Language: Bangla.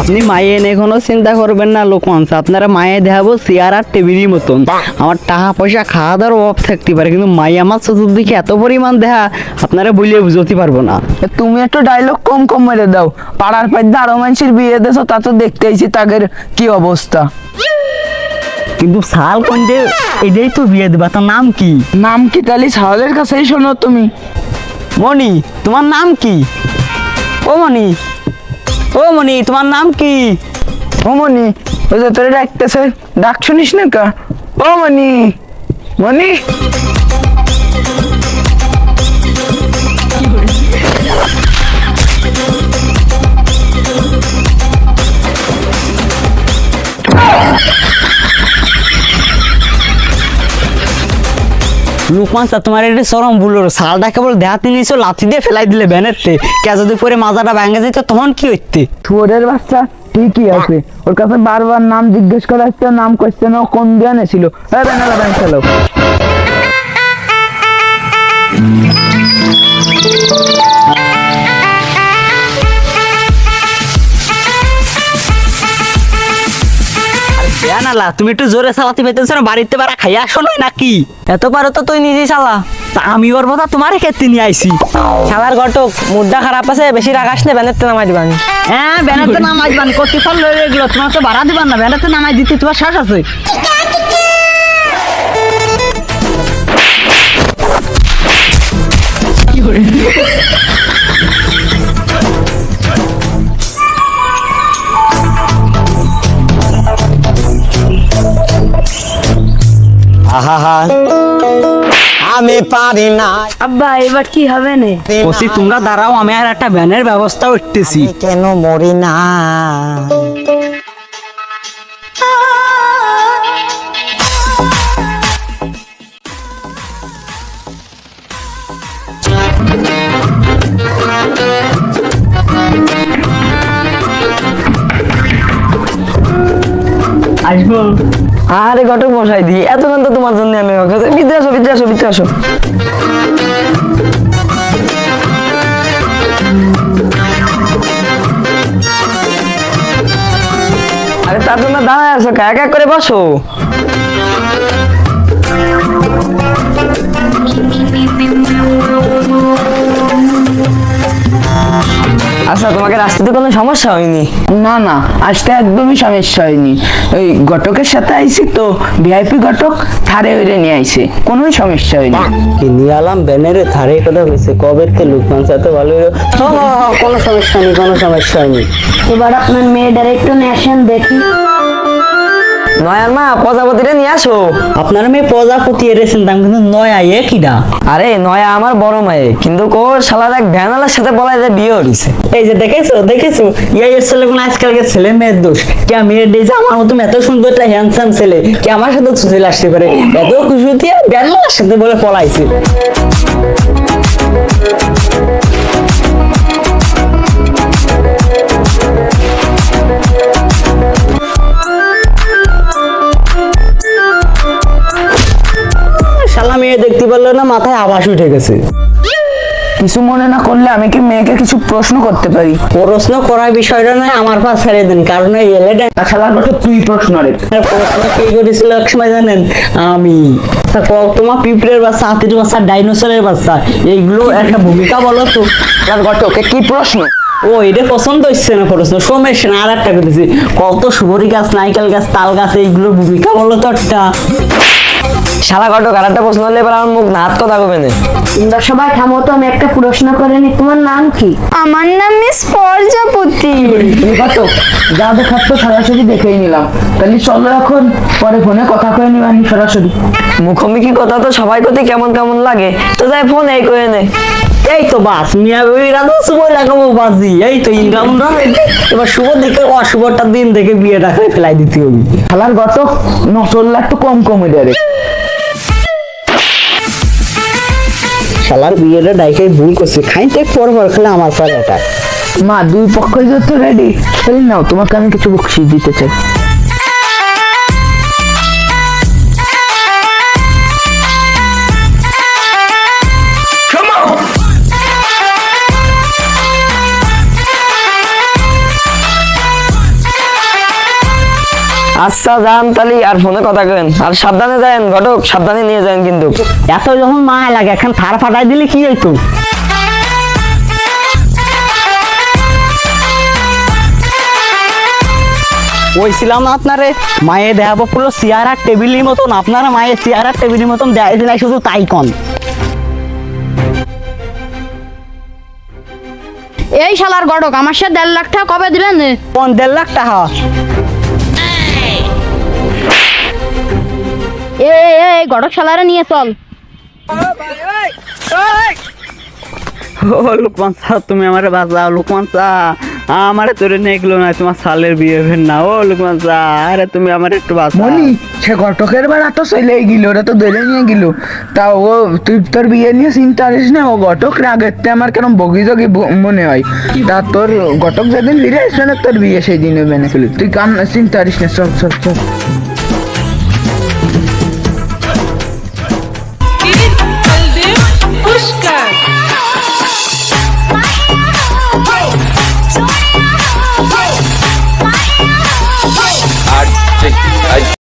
আপনি মায়ে এনে কোনো চিন্তা করবেন না লোকমানস আপনারা মায়ে দেখাবো চেয়ার আর টেবিলের মতন। আমার টাকা পয়সা খাওয়া দাওয়ার অভাব থাকতে পারে কিন্তু মাই আমার চতুর্দিকে এত পরিমাণ দেখা আপনারা বলিয়ে বুঝতে পারব না। তুমি একটু ডায়লগ কম কম মেরে দাও। পাড়ার পাইতে আরও মানুষের বিয়ে দেছো তা তো দেখতে আইছি তাদের কি অবস্থা। কিন্তু সাল কোনটে এটাই তো বিয়ে দেবা তার নাম কি? নাম কি তাহলে সাহলের কাছেই শোনো তুমি। মণি তোমার নাম কি? ও মণি ও মণি তোমার নাম কি? ও মনি, ওই যে তোরে ডাকতেছে, ডাক শুনিস না কা? ও মনি মনি। লুকমান স্যার তোমার এটা সরম ভুল শালটা কেবল দেহাতে নিয়েছো, লাথি দিয়ে ফেলাই দিলে ব্যানেরতে। কে যদি পরে মাজাটা ভেঙে যেত, তখন কি হইতে? থুয়ারের বাচ্চা ঠিকই আছে। ওর কাছে বারবার নাম জিজ্ঞেস করা হচ্ছে, নাম কোয়েশ্চেন ও কোন জ্ঞানে ছিল? হ্যাঁ বেনালা ব্যাংক চালো জানালা তুমি একটু জোরে চালাতে পেতেছো না বাড়িতে বাড়া খাই আসো না নাকি? এত পারো তো তুই নিজেই চালা তা আমি ওর কথা তোমার ক্ষেত্রে নিয়ে আইছি। শালার ঘটক মুদ্রা খারাপ আছে বেশি রাগ আসলে ব্যানের তো নামাই দিবানি হ্যাঁ ব্যানারতে নামাই দিবান কত ফল লয়ে এগুলো তোমার তো ভাড়া দিবান না ব্যানারতে নামাই দিতে তোমার শ্বাস আছে? আহা আমি পারি না। আব্বা এবার কি হবে নে? ওসি তোমরা দাঁড়াও আমি আর একটা ব্যানের ব্যবস্থা করতেছি। কেন মরি না? আসব। আরে ঘটক বসাই দি এত তো তোমার জন্য আমি ভিতরে আসো ভিতরে আসো ভিতরে আসো। আরে তার জন্য দাঁড়ায় আসো এক এক করে বসো। আচ্ছা তোমাকে রাস্তাতে কোনো সমস্যা হয়নি? না না আজকে একদমই সমস্যা হয়নি। ওই ঘটকের সাথে আইছি তো ভিআইপি ঘটক থারে হইরে নিয়ে আইছে। কোনো সমস্যা হয়নি। কি নিয়ে আলাম? ব্যানারে থারে কথা হয়েছে কবে তে লুকমান সাথে ভালো হলো কোনো সমস্যা নেই কোনো সমস্যা হয়নি। এবার আপনার মেয়ে ডাইরেক্টর নেশন দেখি। নয়ার মা প্রজাপতিরে নিয়ে আসো। আপনার মেয়ে প্রজাপতি এরেছেন দাম কিন্তু নয় আইয়ে কিনা আরে নয়া আমার বড় মায়ে। কিন্তু কোর শালার এক ভ্যানালার সাথে বলা যায় বিয়ে হয়েছে এই যে দেখেছ দেখেছ? ইয়াই ছেলে কোন আজকালকে ছেলে মেয়ের দোষ। কে মেয়ের ডেজে আমার মতো এত সুন্দর একটা হ্যান্ডসাম ছেলে কি আমার সাথে চলে আসতে পারে? এত খুশি দিয়ে ব্যানার সাথে বলে পলাইছে। পারল না মাথায় আবাস উঠে গেছে। কিছু মনে না করলে আমি কি মেয়েকে কিছু প্রশ্ন করতে পারি? প্রশ্ন করার বিষয়টা নয় আমার পাশ ছেড়ে দেন কারণ এই এলেটা ঘটক তুই প্রশ্ন রে। প্রশ্ন কে করেছিল এক সময় জানেন? আমি। তোমার পিঁপড়ের বাচ্চা হাতির বাচ্চা ডাইনোসরের বাচ্চা এইগুলো একটা ভূমিকা বলো তো। তার ঘটক এ কি প্রশ্ন? ও এটা পছন্দ হচ্ছে না প্রশ্ন সমস্যা না আর একটা করেছি কত সুবরি গাছ নাইকেল গাছ তাল গাছ এইগুলো ভূমিকা বলো তো একটা। শালা ঘটক আর একটা প্রশ্ন হলে এবার আমার মুখ নাত কথা কবে না? তোমরা সবাই থামো তো আমি একটা প্রশ্ন করে নি। তোমার নাম কি? আমার নাম মিস প্রজাপতি যা দেখার তো সরাসরি দেখেই নিলাম। তাহলে চলো এখন পরে ফোনে কথা কয়ে নিবানি সরাসরি। মুখোমুখি কথা তো সবাই কেমন কেমন লাগে তো যাই ফোন এই করে নে। এই তো বাস মিয়া বেবিরা তো শুভ লাগাবো বাজি। এই তো ইনকাম এবার শুভ দেখে অশুভটার দিন দেখে বিয়েটা করে ফেলাই দিতে হবে। খেলার ঘটক নচল্লা একটু কম কমে দেয় শালার বিয়েটা ডাইকে ভুল করছে। খাইতে পর পর খেলে আমার পরে এটা মা, দুই পক্ষই যত রেডি খেলি নাও, তোমাকে আমি কিছু বকশিস দিতে চাই। আচ্ছা যান তালি আর ফোনে কথা কেন আর সাবধানে যান ঘটক সাবধানে নিয়ে যান কিন্তু। এত যখন মায়া লাগে এখন থার ফাটাই দিলে কি হইতো? ওইছিলাম না আপনারে মায়ে দেখাবো পুরো চেয়ার আর টেবিলের মতন। আপনারা মায়ের চেয়ার আর টেবিলের মতন দেখাইছে না শুধু তাই কন। এই শালার গটক আমার সাথে দেড় লাখ টাকা কবে দিবেন কোন দেড় লাখ টাকা? এ এই গটক শালারে নিয়ে চল। ও লুকমান সাহ তুমি আমারে বাঁচাও লুকমান শাহ আমারে তোরে নিয়ে গেলো না তোমার সালের বিয়ে ফের না। ও লুকমান শাহ আরে তুমি আমার একটু বাঁচাও। মনি সে ঘটকের বেড়া তো চলে গিল ওরা তো ধরে নিয়ে গেল। তা ও তুই তোর বিয়ে নিয়ে চিন্তা করিস না ও ঘটক রাগেতে আমার কেন বগি জগি মনে হয়। তা তোর ঘটক যেদিন ফিরে আসবে না তোর বিয়ে সেই দিন হবে না। তুই কান চিন্তা করিস না চল চল চল।